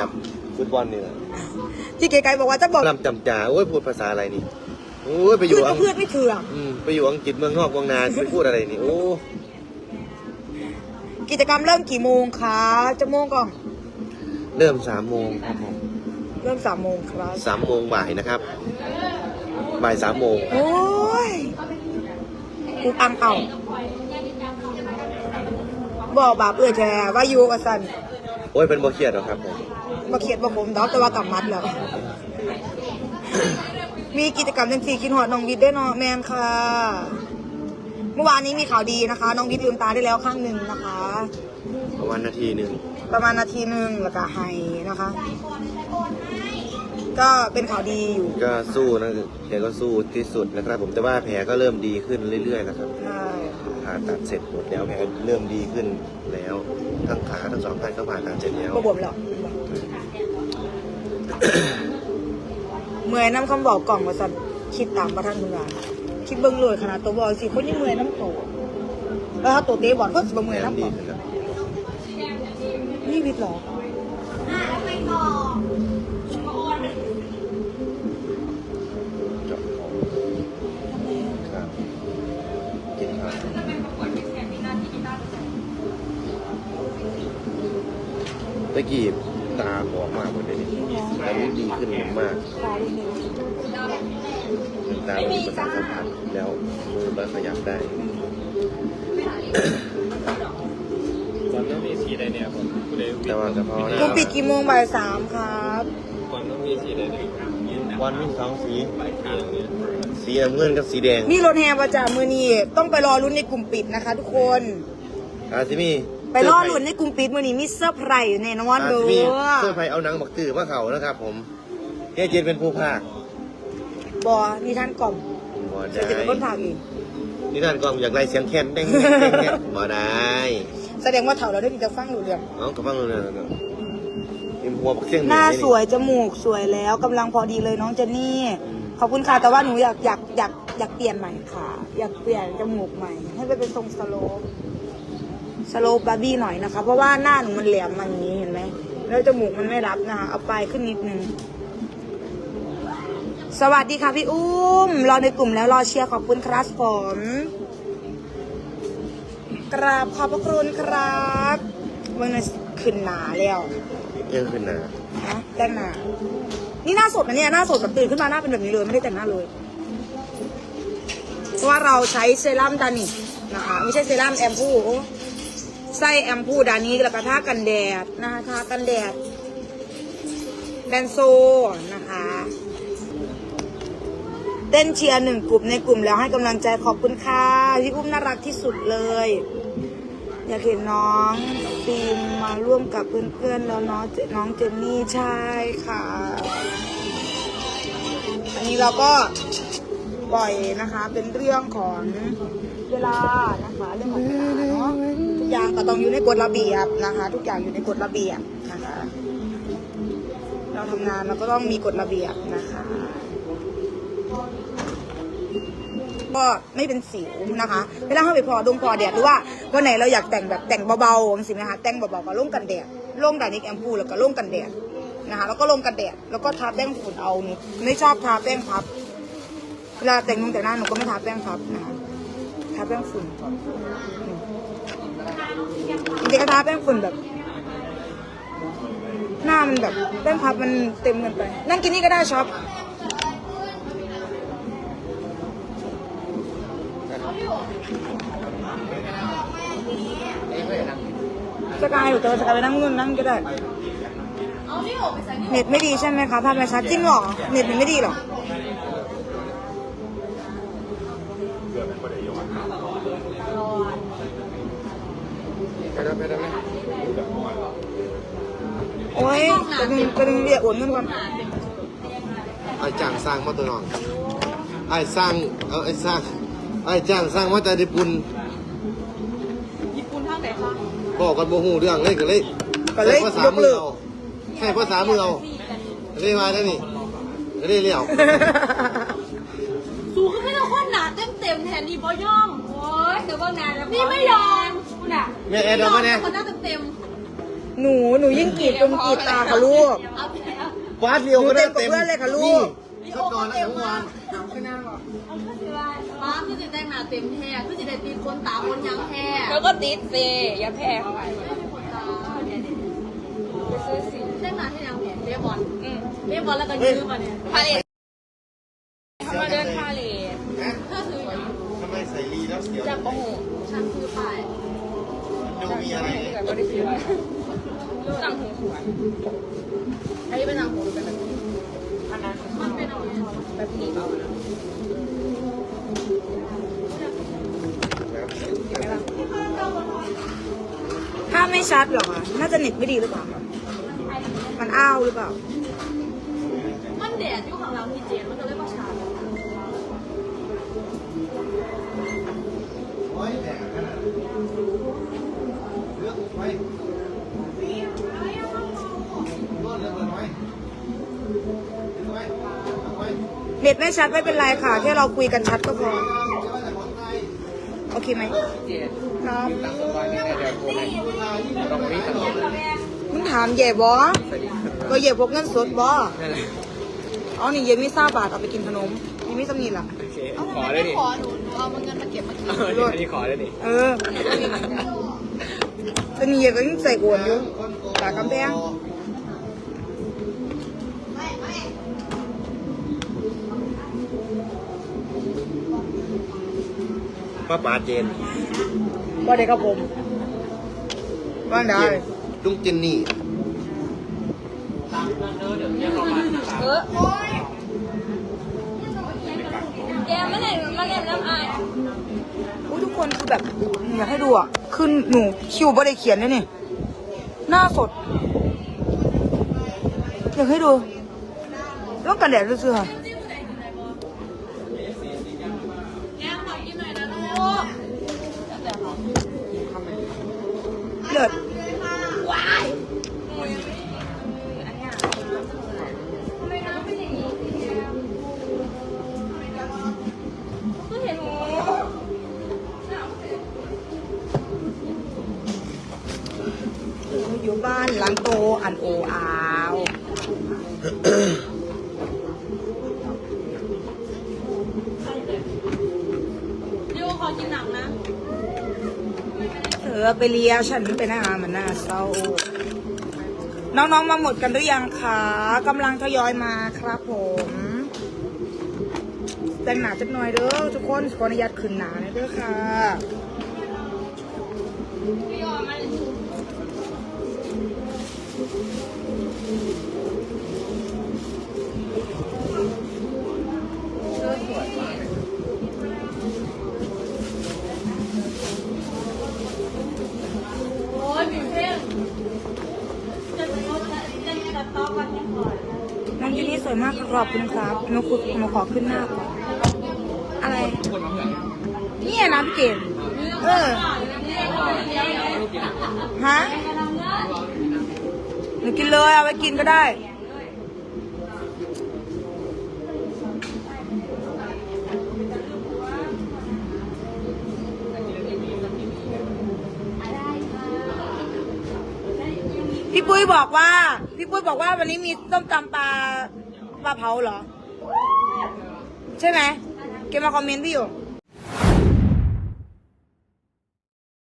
ยบฟุตบอลนี่แหละที่เก๋ไก่บอกว่าจะบอกลำจำจ่าโอ้ยพูดภาษาอะไรนี่โอ้ยไปอพืยู่ชอัก็งพืชไม่เถื่อนอืมไปอยู่อังกฤษเมืองนอกเมืองนาไปพูดอะไรนี่โอ้กิจกรรมเริ่มกี่โมงคะจะโมงก่อนเริ่มสามโมงครับผมเริ่มสามโมงครับสามโมงบ่ายนะครับบ่ายสามโมงโอ้ยอุกอังเอาบอกบาปเอื้อแชร์ว่าอยู่กับสัน โอ้ยเป็นบ่เครียดหรอกครับผมมาเขียนบอกผมดอกแต่ว่ากลับมัดแล้ว มีกิจกรรมจังสี่กินหอดน้องวิทย์ด้วยเนาะแมนค่ะ เมื่อวานนี้มีข่าวดีนะคะ น้องวิทย์ลืมตาได้แล้วข้างหนึ่งนะคะ ประมาณนาทีหนึ่งประมาณนาทีหนึ่งแล้วก็ไฮนะคะ ก็เป็นข่าวดีอยู่ก็สู้นะแกก็สู้ที่สุดนะครับ ผมแต่ว่าแผลก็เริ่มดีขึ้นเรื่อยๆนะครับใช่ ผ่าตัดเสร็จหมดแล้วแผลเริ่มดีขึ้นแล้วทั้งขาทั้งสองข้างก็ผ่าตัดเสร็จแล้วก็บวมแล้วเมื่อยน้ำคำบอกกล่องมาสั่นคิดตามประท่านคุณงานคิดเบิ้งเลยขนาดตัวบอลสิคนยังเมื่อยน้ำโตแล้วถ้าตัวเตะบอลก็สิบ่เมื่อยแผลน้ำดีโตขึ้นแล้วนี่วิทย์เหรอะกี้ตาบอดมากหมดเลยนี่ตอนนี้ดีขึ้นมากตาดีหนึ่งตามีประสาทสัมผัสแล้วมือก็ขยับได้วันต้องมีสีใดเนี่ยผมผู้ใดแต่ว่าเฉพาะหน้ากูปิดกี่โมงบ่ายสามครับวันต้องมีสีใดเนี่ยวันมีสองสีสีน้ำเงินกับสีแดง นี่รถแห่ประจามือนี้ต้องไปรอลุ้นในกลุ่มปิดนะคะทุกคนอาซิมี ไปรอลุ้นในกลุ่มปิดมือนี้มีเซอร์ไพรส์อยู่ในนอนอาเด้ซิมีอเสื้อไฟเอาหนังบักตือมาเขานะครับ ผมเฮียเจนเป็นผู้ภาคบอนี่ท่านกล่อมบ่จะได้เป็นคนพากเองนี่ท่านก็อยากไล่เสียงแค้นเด้งเด้งเด้งเนี่ยบ่ได้แสดงว่าเถ่าเราได้มีจะฟังอยู่เรื่องเอากระฟังเลยนะมีหัวบักเสียงหน้านี่สวยจมูกสวยแล้วกำลังพอดีเลยน้องเจนนี่ขอบคุณค่ะแต่ว่าหนูอยากอยากอยากอยากเปลี่ยนใหม่ค่ะ อยากเปลี่ยนจมูกใหม่ ให้ไปเป็นทรงสโลป สโลปบาร์บี้หน่อยนะคะ เพราะว่าหน้าหนูมันแหลมมาอย่างนี้เห็นไหมแล้วจมูกมันไม่รับนะคะเอาปลายขึ้นนิดนึงสวัสดีค่ะพี่อุ้ม รอในกลุ่มแล้วรอเชียร์ขอบคุณครับผมกราบขอบพระคุณครับมันขึ้นหนาแล้วเยังขึ้นหนานะแต่งหน้านี่หน้าสดนะเนี่ยหน้าสดแบบตื่นขึ้นมาหน้าเป็นแบบนี้เลยไม่ได้แต่งหน้าเลย เพราะว่าเราใช้เซรั่มดานินะคะไม่ใช่เซรั่มแอมพู ใส่แอมพูดานี้แล้วก็ทากันแดดนะคะทากันแดดแดนโซนะคะเต้นเชียร์หนึ่งกลุ่มในกลุ่มแล้วให้กำลังใจขอบคุณค่ะพี่อุ้มน่ารักที่สุดเลย อยากเห็นน้องฟิล์มมาร่วมกับเพื่อนๆแล้วเนาะน้องเจนนี่ใช่ค่ะ อันนี้เราก็ปล่อยนะคะเป็นเรื่องของ เวลานะคะเรื่องของเวลาเนาะทุกอย่างก็ต้องอยู่ในกฎระเบียบนะคะ ทุกอย่างอยู่ในกฎระเบียบนะคะ เราทำงานเราก็ต้องมีกฎระเบียบนะคะ ก็ไม่เป็นสิวนะคะเวลาเข้าไปพอดงพอแดดหรือว่าวันไหนเราอยากแต่งแบบแต่งเบาๆสินะคะแต่งเบาๆก็ลงกันแดดลงดานิกแอมพูแล้วก็ลงกันแดดนะคะแล้วก็ลงกันแดดแล้วก็ทาแป้งฝุ่นเอาหนูไม่ชอบทาแป้งพับเวลาแต่งนุ่งแต่งหน้าหนูก็ไม่ทาแป้งพับนะคะาแป้งฝุ่นจริงๆก็ทาแป้งฝุ่นแบบ หน้ามันแบบแป้งพับมันเต็มเกินไป นั่งกินนี่ก็ได้ช็อปสกายอยู่ตัวสกายไปนั่งนู่นนั่งก็ได้ เน็ตไม่ดีใช่ไหมคะภาพไม่ชัดจริงเหรอ เน็ตมันไม่ดีเหรอ ไปได้ไปได้ไหมโอ้ยกระดึงกระดึงเรียกโอนเงินก่อนไอ้จ้างสร้างมาตัวน้องไอ้สร้างเอาไอ้สร้างไอ้จ้างสร้างมาแต่ญี่ปุ่นญี่ปุ่นทางไหนคะบอกกันโมหูเรื่องเลยก็เลยก็เลยใช้ภาษายกมือเลิกเอาใช้ภาษามือเอาเรียกมาได้นี่เรียกเลี้ยวสูขึ้นให้เราคนหนาเต็มเต็มๆแทนนี่บอย่อมโอ้ยเดี๋ยวว่างานนี่ไม่ยอม คุณอะแม่แอร์เดี๋ยวมาเนี่ยคนหน้าเต็มเต็มหนูหนูยิ่งกรีดจนกรีดตาค่ะลูกเอาไปเอาฟาดเดียวก็ได้หนูเต็เต็มมกับเพื่อนเลยค่ะลูก นี่เขานอนแล้วทั้งวันเอาก็สิว่าป้าคือสิแต่งหน้าเต็มแท้คือสิได้ตีคนตาคนยังแท้แล้วก็ติดเซอย่าแพ้เข้าไปไม่มีคนตาเนี่ยไปซื้อสิแต่งหน้าที่ยังแท้เบสบอลอืมเบสบอลแล้วก็ยืมมาเนี่ย พาเลทเขามาเดินพาเลท นะ ถ้าซื้ออย่าง ทำไมใส่ลีแล้วเสียว จากโอ้โห ฉันซื้อไป ดูมี อะได้ซื้อไว้สั่งหูสวดอันนี้เป็นนางหูเป็นแบบนี้อันนั้นมันเป็นอะไรแบบนี้เอานะถ้าไม่ชัดหรอคะน่าจะเน็ตไม่ดีหรือเปล่า มันอ้าวหรือเปล่า ไม่ชัดไม่เป็นไรค่ะแค่เราคุยกันชัดก็พอจะว่าแต่คนไทยโอเคไหมเจ๊ครับตามสบายนี่ได้เดี๋ยวโทรให้ลองรีบตลอดมึงถามเย่บอก็เย่พกเงินสดบอนั่นแหละอ๋อนี่เย่มีซาบาทเอาไปกินขนมนี่ไม่สำนีล่ะโอเคขอได้ดิขอหนูหนูเอาเงินมาเก็บมากินเอออันนี้ขอได้ดิเออตอนนี้เย่ก็ยังใส่อวนอยู่ปากกำแพง ป้าป๋าเจนว่าเด็กกับผมว่างได้ลุงเจนนี่เออแกไม่ไหนมาเล่นน้ำอายอุ้ยทุกคนคือแบบอยากให้ดูอะคือหนูคิวบ่ได้เขียนเลยนี่ หน้าสด อยากให้ดูต้องกันแดดซื่อๆค่ะแก้มขอกินหน่อยนะลูก เอไปเลียฉันไปหน้ามันน่าเศร้า น้องๆมาหมดกันหรือยังคะกำลังทยอยมาครับผมแต่งหนาจักหน่อยเด้อทุกคนขออนุญาตขึ้นหนาหน่อยเด้อค่ะ โอ้ยมีเพลงจะจะจะจะต่อกันยังก่อน น้องเจนนี่ส วยมากขอบคุณครับหนูขุดหนูขอขึ้นหน้าก่อนอะไร เนี่ยนะพี่เกดเออ ฮะ หนูกินเลยเอาไปกินก็ได้ พี่ปุ้ยบอกว่า พี่ปุ้ยบอกว่าวันนี้มีต้มตำปลา ปลาเผาเหรอ ใช่ไหม เกมาคอมเมนต์พี่อยู่